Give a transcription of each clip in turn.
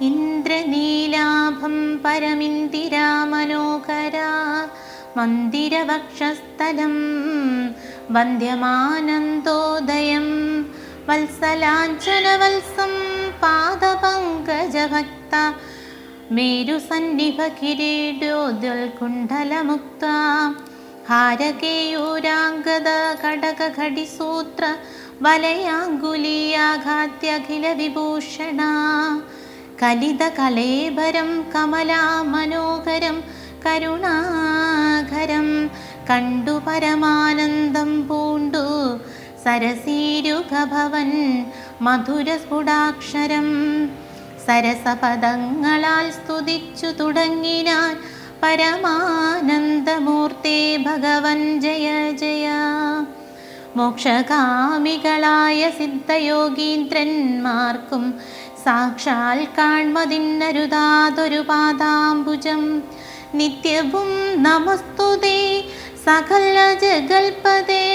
ഇന്ദ്രനീലാഭം പരമിന്ദിരാമനോഹരാ മന്ദിരവക്ഷസ്ഥലം വന്ദ്യമാനന്ദോദയം വത്സലാഞ്ചനവത്സം പാദപങ്കജഭക്ത മേരുസന്നിഭകിരീടോദ്വൽകുണ്ഡലമുക്ത ഹാരകേയൂരാംഗത ഘടകഘടിസൂത്ര വലയാങ്കുലീയാഘാത്യഖില വിഭൂഷണ കലിതകലേബരം കമലാമനോഹരം കരുണാകരം കണ്ടു പരമാനന്ദം പൂണ്ടു സരസീരുഖഭവൻ മധുരസ്ഫുടാക്ഷരം സരസപദങ്ങളാൽ സ്തുതിച്ചു തുടങ്ങിനാൻ പരമാനന്ദമൂർത്തേ ഭഗവൻ ജയ ജയ. മോക്ഷകാമികളായ സിദ്ധയോഗീന്ദ്രന്മാർക്കും സാക്ഷാൽ കാൺമതിന്നരുതാതൊരു പാദാംബുജം നിത്യവും നമസ്തുതേ സകല ജഗൽപദേ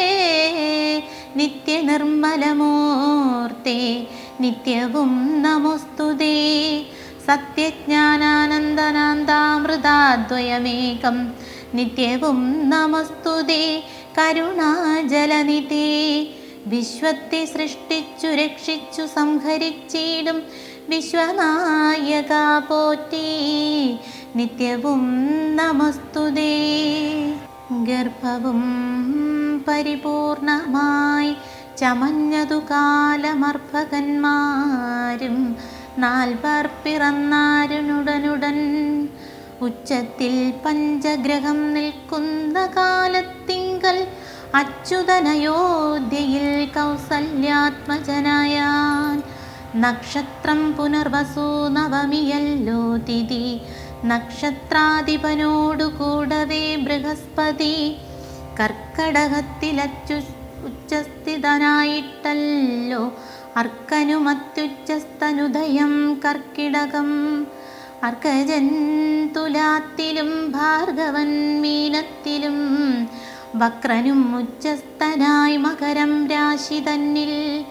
നിത്യനിർമ്മലമൂർത്തേ നിത്യവും നമസ്തുതേ. സത്യജ്ഞാനാനന്ദനാന്താമൃതാദ്വയമേകം നിത്യവും നമസ്തുതേ കരുണാജലനിധേ. വിശ്വത്തെ സൃഷ്ടിച്ചു രക്ഷിച്ചു സംഹരിച്ചിടും. വിശ്വനായക പോറ്റി നിത്യവും നമസ്തുതേ ഗർഭവും പരിപൂർണമായി ചമഞ്ഞതു കാലമർഭകന്മാരും നാൽവർ പിറന്നാരുനുടനുടൻ ഉച്ചത്തിൽ പഞ്ചഗ്രഹം നിൽക്കുന്ന കാലത്തിങ്കൽ അച്യുതനയോധ്യയിൽ കൗസല്യാത്മജനായാൻ നക്ഷത്രം പുനർവസൂ നവമിയല്ലോ തിഥി. നക്ഷത്രാധിപനോടു കൂടവേ ബൃഹസ്പതി. കർക്കടകത്തിലച്ചു ഉച്ചസ്ഥിതനായിട്ടല്ലോ. അർക്കനുമത്യുച്ചസ്തനുദയം കർക്കിടകം. അർക്കജൻ തുലാത്തിലും ഭാർഗവൻ മീനത്തിലും. വക്രനും ഉച്ചസ്ഥനായി മകരം രാശി തന്നിൽ.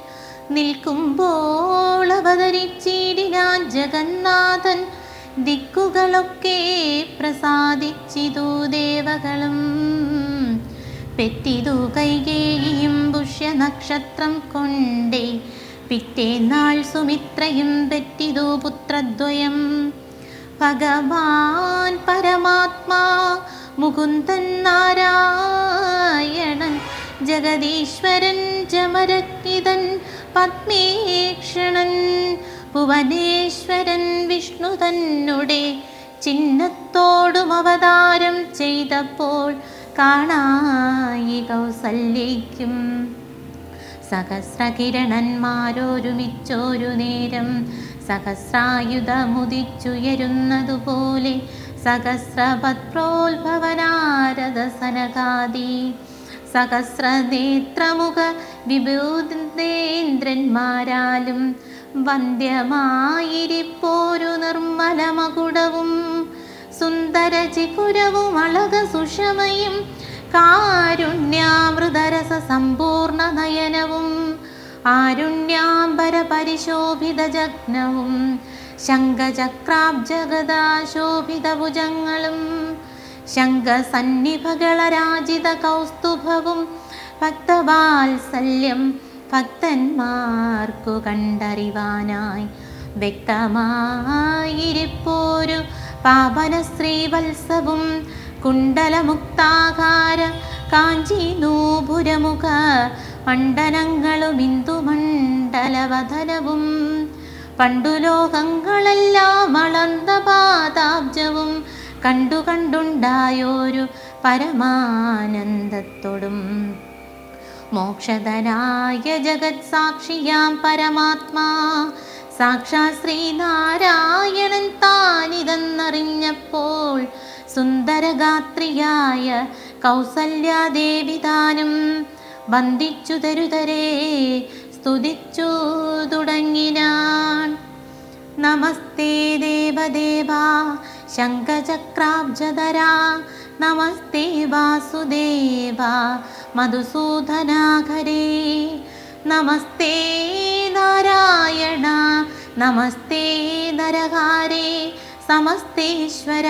നിൽക്കുമ്പോൾ അവതരിച്ചിടിനാൻ ജഗന്നാഥൻ. ദിക്കുകളൊക്കെ പ്രസാദിച്ചിതു ദേവകളും. പെറ്റിതു കൈകേയും പുഷ്യനക്ഷത്രം കൊണ്ടേ പിറ്റേന്നാൾ സുമിത്രയും പെറ്റിതു പുത്രദ്വയം. ഭഗവാൻ പരമാത്മാ മുകുന്ദൻ നാരായണൻ ജഗദീശ്വരൻ ജമരക്കിതൻ പത്മേക്ഷണൻ ഭുവനേശ്വരൻ വിഷ്ണു തന്നുടെ ചിഹ്നത്തോടും അവതാരം ചെയ്തപ്പോൾ കാണായി കൗസല്യയ്ക്കും. സഹസ്രകിരണന്മാരോരുമിച്ചൊരു നേരം സഹസ്രായുധമുദിച്ചുയരുന്നതുപോലെ സഹസ്രപത്രോത്ഭവനാരദ സനകാദി സഹസ്രനേത്രമുഖ വിഭൂതേന്ദ്രന്മാരാലും വന്ധ്യമായിരിപ്പോരു നിർമ്മലമകുടവും സുന്ദര ചികുരവും അളക സുഷമയും കാരുണ്യാമൃതരസ സമ്പൂർണ നയനവും ആരുണ്യാംബര പരിശോഭിത ജഗ്നവും ശംഖചക്രാബ്ജഗദാശോഭിത ഭുജങ്ങളും ശംഖസന്നിഭകളരാജിത കൗസ്തുഭവും ഭക്തവാത്സല്യം ഭക്തന്മാർക്കു കണ്ടറിവാനായി വ്യക്തമായിരിപ്പോരു പാപന ശ്രീവത്സവും കുണ്ടലമുക്താകാര കാഞ്ചി നൂപുരമുഖ മണ്ഡലങ്ങളും ഇന്ദുമണ്ഡലവധനവും പണ്ടു ലോകങ്ങളെല്ലാം പാതാബ്ജവും കണ്ടു കണ്ടുണ്ടായോരു പരമാനന്ദത്തോടും മോക്ഷധനായ ജഗത് സാക്ഷിയാം പരമാത്മാ. സാക്ഷാ ശ്രീനാരായണൻ താനിതെന്നറിഞ്ഞപ്പോൾ സുന്ദരഗാത്രിയായ കൗസല്യാദേവി താനും വന്ദിച്ചു തരുതരേ സ്തുതിച്ചു തുടങ്ങിനാൻ. നമസ്തേ ദേവദേവാ ശംഖചക്രാബ്ജധരാ നമസ്തേ വാസുദേവ മധുസൂദനാഖരേ നമസ്തേ നാരായണ നമസ്തേ നരഹാരേ. സമസ്തേശ്വര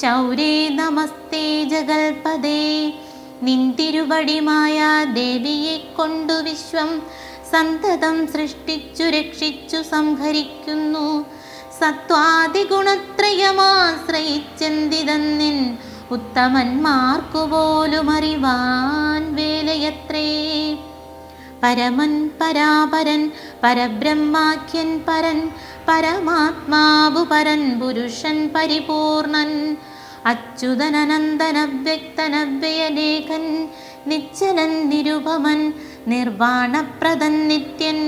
ശൗരേ നമസ്തേ ജഗൽപദേ നിന്തിരുവടിമായ ദേവിയെ കൊണ്ടു വിശ്വം സന്തതം സൃഷ്ടിച്ചു രക്ഷിച്ചു സംഹരിക്കുന്നു. സത്വാദിഗുണത്രയമാശ്രയിച്ചെന്തിതന്നിൻ ഉത്തമന്മാർക്കു പോലും അറിവാൻ വേലയത്രേ. പരമൻ പരാപരൻ പരബ്രഹ്മാഖ്യൻ പരൻ പരമാത്മാവു പരൻ പുരുഷൻ പരിപൂർണൻ. അച്യുതനനന്ദനവ്യക്തനവ്യയലേഖൻ നിശ്ചലൻ നിരുപമൻ നിർവാണപ്രദൻ നിത്യൻ.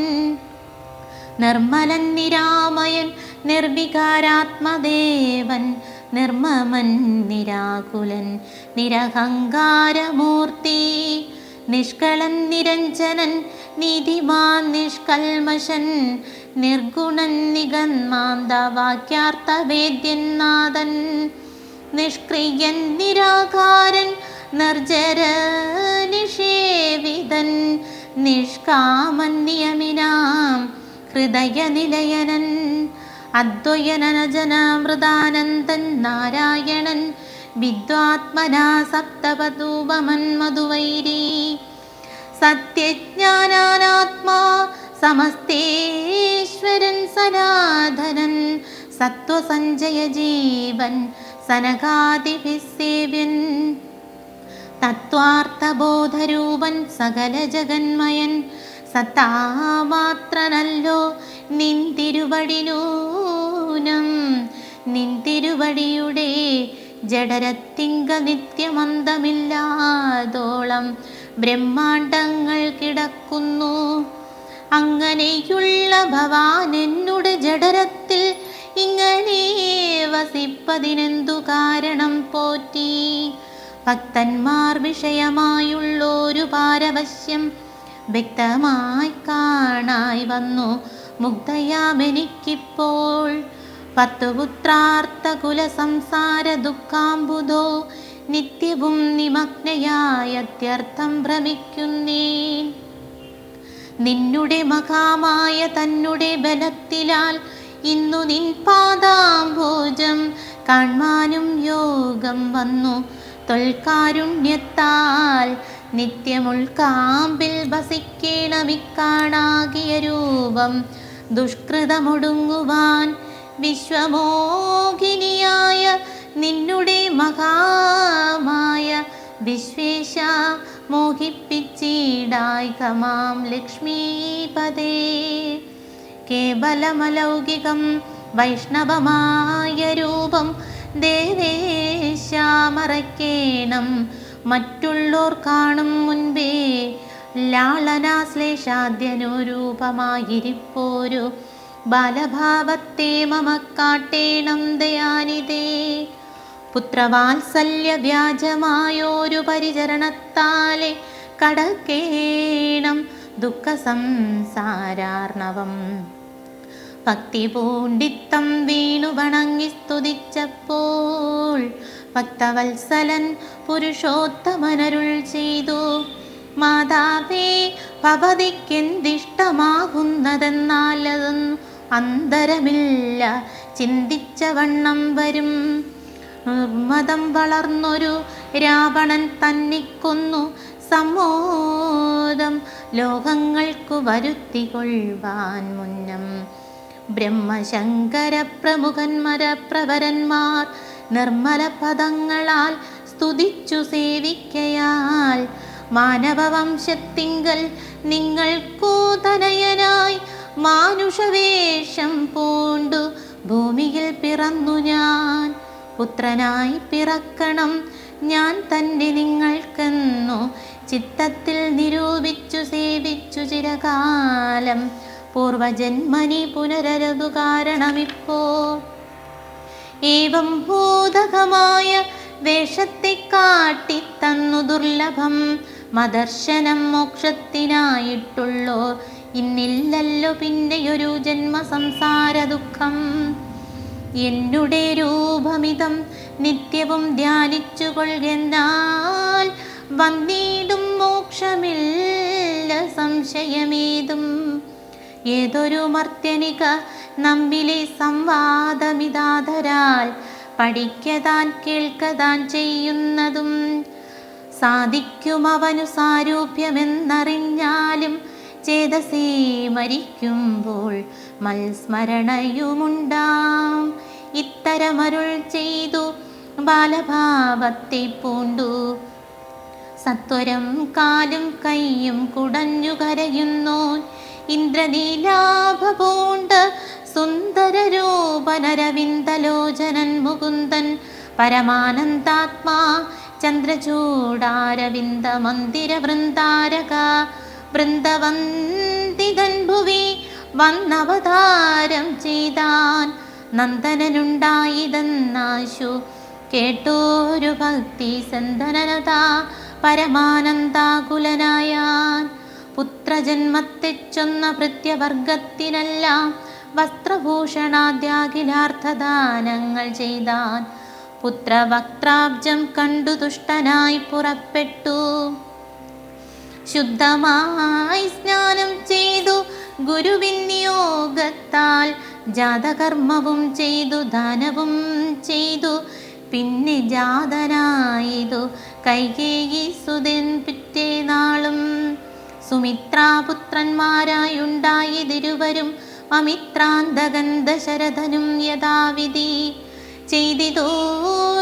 നിർമ്മലൻ നിരാമയൻ നിർവികാരാത്മദേവൻ നിർമ്മമൻ നിരാകുലൻ നിരഹങ്കാരമൂർത്തി. നിഷ്കളൻ നിരഞ്ജനൻ നീതിമാൻ നിഷ്കൽമശൻ. നിർഗുണൻ നിഗന്മാന്തവാക്യാർത്ഥവേദ്യനാഥൻ നിഷ്ക്രിയൻ നിരാകാരൻ നിർജര നിഷേവിതൻ. നിഷ്കാമൻ നിയമിനാം ഹൃദയനിലയനൻ. അദ്വയനജനാമൃതാനന്ദൻ നാരായണൻ വിദ്വാത്മനാ സപ്തപതൂപമൻ മധുവൈരീ. സത്യജ്ഞാനാത്മാ സമസ്തേശ്വരൻ സനാതനൻ സത്വസഞ്ജയ ജീവൻ സനകാതിഭിസേവ്യൻ തത്വാർത്ഥബോധരൂപൻ സകല ജഗന്മയൻ സത്താമാത്രനല്ലോ നിൻ നിന്തിരുവടിയുടെ ജഡരത്തിങ്ക നിത്യമന്തമില്ലാതോളം ബ്രഹ്മാണ്ടങ്ങൾ കിടക്കുന്നു. അങ്ങനെയുള്ള ഭവാൻ എന്നുടെ ജഡരത്തിൽ ഇങ്ങനെ വസിപ്പതിനെന്തു കാരണം പോറ്റി? ഭക്തന്മാർ വിഷയമായുള്ളൊരു പാരവശ്യം വ്യക്തമായി കാണായി വന്നു. മുഗ്ധയാമെനിക്കിപ്പോൾ പത്തുപുത്രാർത്ഥ കുല സംസാര ദുഃഖാംബുധോ നിത്യവും നിമഗ്നയായ അത്യർത്ഥം ഭ്രമിക്കുന്നേ നിന്നുടെ മഹാമായ തന്നുടെ ബലത്തിലാൽ ഇന്നു നിൻ പാദാംഭോജം കാൺമാനും യോഗം വന്നു. തൊൽക്കാരുണ്യത്താൽ നിത്യമുൾക്കാമ്പിൽ വസിക്കണമിക്കാണാകിയ രൂപം ദുഷ്കൃതമൊടുങ്ങുവാൻ വിശ്വമോഹിനിയായ നിന്നുടെ മഹാമായ വിശ്വേശ മോഹിപ്പിച്ചിടായി കമാം ലക്ഷ്മീപദേ കേവലമലൗകികം വൈഷ്ണവമായ രൂപം ദേവേശാമറക്കേണം മറ്റുള്ളോർ കാണും മുൻപേ ലാളനാശ്ലേഷാദ്യനുരൂപമായിരിപ്പോരു. ബാലഭാവത്തെ മമ കാട്ടേണം ദയാനിതേ. പുത്രവാത്സല്യ വ്യാജമായോരു പരിചരണത്താലെ കടക്കേണം ദുഃഖ സംസാരാർണവം ഭക്തി പൂണ്ടിത്തം വീണു വണങ്ങി സ്തുതിച്ചപ്പോൾ ഭക്തവത്സലൻ പുരുഷോത്തമനരുൾ ചെയ്തു. മാതാവേ ഭവതിക്കെന്തിഷ്ടമാകുന്നതെന്നാലതും അന്തരമില്ല ചിന്തിച്ച വണ്ണം വരും. നിർമ്മതം വളർന്നൊരു രാവണൻ തന്നിക്കൊന്നു സമ്മോദം ലോകങ്ങൾക്കു വരുത്തിക്കൊള്ളുവാൻ മുന്നം ബ്രഹ്മശങ്കര പ്രമുഖന്മര പ്രവരന്മാർ നിർമ്മല പദങ്ങളാൽ സ്തുതിച്ചു സേവിക്കയാൽ. മാനവവംശത്തിങ്കൽ നിങ്ങൾ തനയനായി മാനുഷവേഷം പൂണ്ടു. ഭൂമിയിൽ പിറന്നു ഞാൻ. പുത്രനായി പിറക്കണം ഞാൻ തന്നെ നിങ്ങൾക്കെന്നു. ചിത്തത്തിൽ നിരൂപിച്ചു സേവിച്ചു ചിരകാലം. പൂർവജന്മനി പുനരരതു കാരണമിപ്പോ. ഏവം ഭൂതകമായ വേഷത്തെ കാട്ടിത്തന്നു ദുർലഭം. മദർശനം മോക്ഷത്തിനായിട്ടുള്ളോ ഇന്നില്ലല്ലോ പിന്നെയൊരു ജന്മ സംസാര ദുഃഖം എന്നുടെ രൂപമിതം നിത്യവും ധ്യാനിച്ചു കൊള്ളുന്നാൽ വന്നിടും മോക്ഷമില്ല സംശയമേതും. ഏതൊരു മർത്യനിക നമ്മിലെ സംവാദമിതാതരാൽ പഠിക്കതാൻ കേൾക്കതാൻ ചെയ്യുന്നതും സാധിക്കും അവനു സാരൂപ്യമെന്നറിഞ്ഞാലും ചേതസേ മരിക്കുമ്പോൾ മത്സ്മരണയുമുണ്ടാം ഇത്തരമരുൾ ചെയ്തു ബാലഭാവത്തെ പൂണ്ടു. സത്വരം കാലും കൈയും കുടഞ്ഞു കരയുന്നു ഇന്ദ്രനീലാഭ സുന്ദരരൂപനരവിന്ദലോചനൻ സുന്ദര രൂപനരവിന്ദലോചനൻ മുകുന്ദൻ പരമാനന്ദാത്മാ ചന്ദ്രചൂടാരവിന്ദ മന്ദിര വൃന്ദാരക വൃന്ദവന്തിതൻ ഭുവി വന്നവതാരം ചെയ്താൻ നന്ദനനുണ്ടായിതെന്നാശു കേട്ടോരു ഭക്തി സന്തനത പരമാനന്ദാകുലനായാൻ. പുത്രജന്മത്തെ ചൊന്ന ഭൃത്യവർഗത്തിനെല്ലാം വസ്ത്രഭൂഷണാദ്യാഖിലാർത്ഥദാനങ്ങൾ ചെയ്താൻ പുത്രവക്ത്രാബ്ജം കണ്ടു തുഷ്ടനായി പുറപ്പെട്ടു. ശുദ്ധമായി സ്നാനം ചെയ്തു ഗുരുവിൻ നിയോഗത്താൽ ജാതകർമ്മവും ചെയ്തു ദാനവും ചെയ്തു. പിന്നെ ജാതനായതു കൈകേയി സുതൻ പിറ്റേ നാളും സുമിത്രാപുത്രന്മാരായുണ്ടായതിരുവരും അമിത്രാന്തകൻ ദശരഥനും യഥാവിധി. ചെയ്തിതോ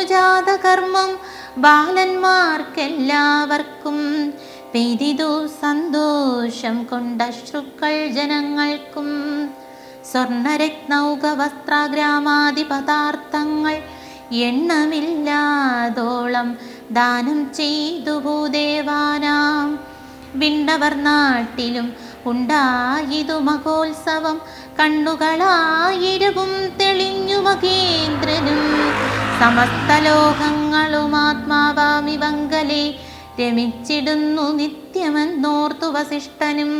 ജാതകർമ്മം ബാലന്മാർക്കെല്ലാവർക്കും. പെയ്തിതു സന്തോഷം കൊണ്ടശ്രുക്കൾ ജനങ്ങൾക്കും. സ്വർണരത്നൗക വസ്ത്രഗ്രാമാദി പദാർത്ഥങ്ങൾ എണ്ണമില്ലാതോളം ദാനം ചെയ്തു ഭൂദേവാനാം വിണ്ടവർ നാട്ടിലും ഉണ്ടായിതു മഹോത്സവം. കണ്ണുകളായിരവും തെളിഞ്ഞു മകേന്ദ്രനും സമസ്ത ലോകങ്ങളും ആത്മാവാമി വങ്കലെ രമിച്ചിടുന്നു നിത്യമെന്നോർത്തു വസിഷ്ഠനും.